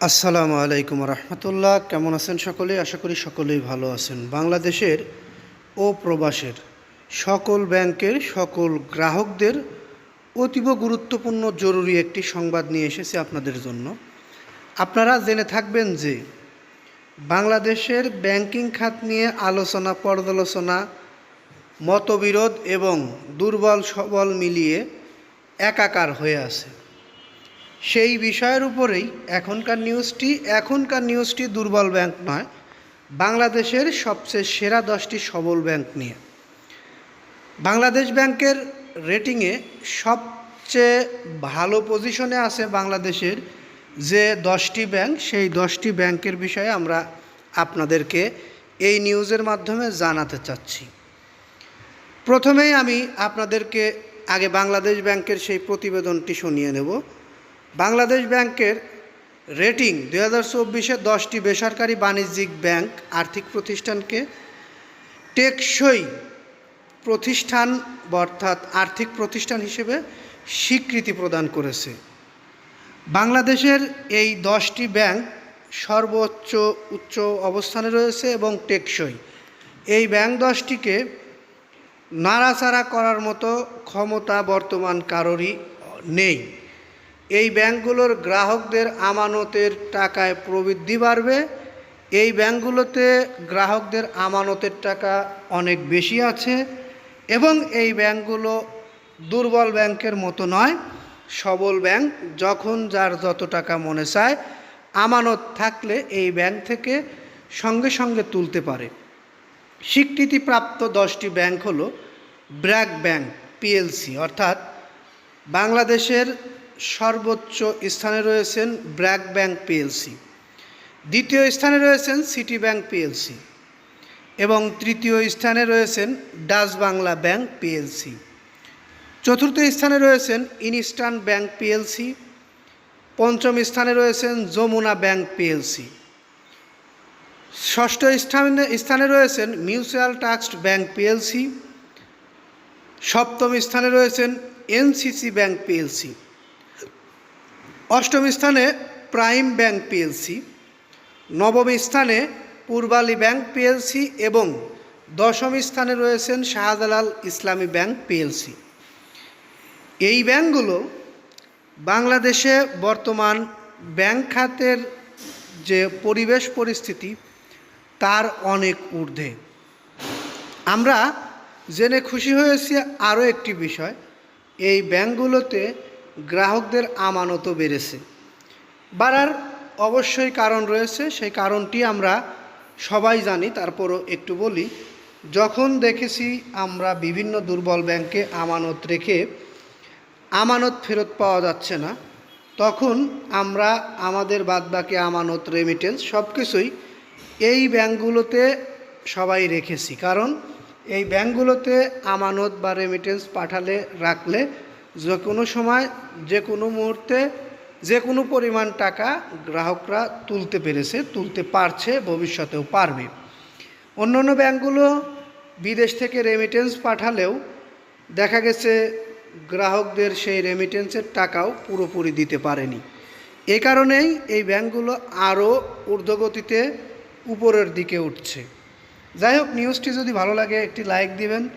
আসসালামু আলাইকুম রহমতুল্লাহ। কেমন আছেন সকলে? আশা করি সকলেই ভালো আছেন। বাংলাদেশের ও প্রবাসের সকল ব্যাংকের, সকল গ্রাহকদের অতীব গুরুত্বপূর্ণ জরুরি একটি সংবাদ নিয়ে এসেছে আপনাদের জন্য। আপনারা জেনে থাকবেন যে বাংলাদেশের ব্যাংকিং খাত নিয়ে আলোচনা, পর্যালোচনা, মতবিরোধ এবং দুর্বল সবল মিলিয়ে একাকার হয়ে আছে। সেই বিষয়ের উপরেই এখনকার নিউজটি এখনকার নিউজটি দুর্বল ব্যাংক নয়, বাংলাদেশের সবচেয়ে সেরা দশটি সবল ব্যাংক নিয়ে। বাংলাদেশ ব্যাংকের রেটিংয়ে সবচেয়ে ভালো পজিশনে আছে বাংলাদেশের যে দশটি ব্যাংক, সেই দশটি ব্যাংকের বিষয়ে আমরা আপনাদেরকে এই নিউজের মাধ্যমে জানাতে চাচ্ছি। প্রথমেই আমি আপনাদেরকে আগে বাংলাদেশ ব্যাংকের সেই প্রতিবেদনটি শুনিয়ে নেব। বাংলাদেশ ব্যাংকের রেটিং দুই হাজার চব্বিশে দশটি বেসরকারি বাণিজ্যিক ব্যাংক আর্থিক প্রতিষ্ঠানকে টেকসই প্রতিষ্ঠান অর্থাৎ আর্থিক প্রতিষ্ঠান হিসেবে স্বীকৃতি প্রদান করেছে। বাংলাদেশের এই দশটি ব্যাংক সর্বোচ্চ উচ্চ অবস্থানে রয়েছে এবং টেকসই। এই ব্যাংক দশটিকে নাড়াচাড়া করার মতো ক্ষমতা বর্তমান কারোরই নেই। এই ব্যাংকগুলোর গ্রাহকদের আমানতের টাকায় প্রবৃদ্ধি বাড়বে। এই ব্যাংকগুলোতে গ্রাহকদের আমানতের টাকা অনেক বেশি আছে এবং এই ব্যাংকগুলো দুর্বল ব্যাংকের মতো নয়। সবল ব্যাংক যখন যার যত টাকা মনে চায়, আমানত থাকলে এই ব্যাংক থেকে সঙ্গে সঙ্গে তুলতে পারে। স্বীকৃতিপ্রাপ্ত দশটি ব্যাংক হলো ব্র্যাক ব্যাংক, পিএলসি, অর্থাৎ বাংলাদেশের সর্বোচ্চ স্থানে রয়েছেন ব্র্যাক ব্যাংক পিএলসি। দ্বিতীয় স্থানে রয়েছেন সিটি ব্যাংক পিএলসি এবং তৃতীয় স্থানে রয়েছেন ডাচ বাংলা ব্যাংক পিএলসি। চতুর্থ স্থানে রয়েছেন ইনস্টার্ন ব্যাংক পিএলসি। পঞ্চম স্থানে রয়েছেন যমুনা ব্যাংক পিএলসি। ষষ্ঠ স্থানে স্থানে রয়েছেন মিউচুয়াল ট্রাস্ট ব্যাংক পিএলসি। সপ্তম স্থানে রয়েছেন এনসিসি ব্যাংক পিএলসি। অষ্টম স্থানে প্রাইম ব্যাংক পিএলসি নবম স্থানে পূর্বালী ব্যাংক পিএলসি এবং দশম স্থানে রয়েছেন শাহজালাল ইসলামী ব্যাংক পিএলসি এই ব্যাংকগুলো বাংলাদেশে বর্তমান ব্যাংক খাতের যে পরিবেশ পরিস্থিতি, তার অনেক ঊর্ধ্বে। আমরা জেনে খুশি হয়েছি আরও একটি বিষয়, এই ব্যাংকগুলোতে গ্রাহকদের আমানতও বেড়েছে। বাড়ার অবশ্যই কারণ রয়েছে, সেই কারণটি আমরা সবাই জানি, তারপরও একটু বলি। যখন দেখেছি আমরা বিভিন্ন দুর্বল ব্যাংকে আমানত রেখে আমানত ফেরত পাওয়া যাচ্ছে না, তখন আমরা আমাদের বাদবাকি আমানত রেমিটেন্স সব কিছুই এই ব্যাংকগুলোতে সবাই রেখেছি। কারণ এই ব্যাংকগুলোতে আমানত বা রেমিটেন্স পাঠালে, রাখলে যে কোনো সময়, যে কোনো মুহূর্তে, যে কোনো পরিমাণ টাকা গ্রাহকরা তুলতে পেরেছে, তুলতে পারছে, ভবিষ্যতেও পারবে। অন্য অন্য ব্যাংকগুলো বিদেশ থেকে রেমিটেন্স পাঠালেও দেখা গেছে গ্রাহকদের সেই রেমিটেন্সের টাকাও পুরোপুরি দিতে পারেনি। এ কারণেই এই ব্যাংকগুলো আরও ঊর্ধ্বগতিতে উপরের দিকে উঠছে। যাই হোক নিউজটি যদি ভালো লাগে, একটি লাইক দিবেন।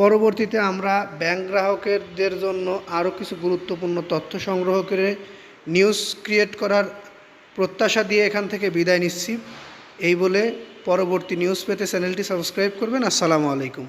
পরবর্তীতে আমরা ব্যাংক গ্রাহকদের জন্য আরও কিছু গুরুত্বপূর্ণ তথ্য সংগ্রহ করে নিউজ ক্রিয়েট করার প্রত্যাশা দিয়ে এখান থেকে বিদায় নিচ্ছি। এই বলে পরবর্তী নিউজ পেতে চ্যানেলটি সাবস্ক্রাইব করবেন। আসসালামু আলাইকুম।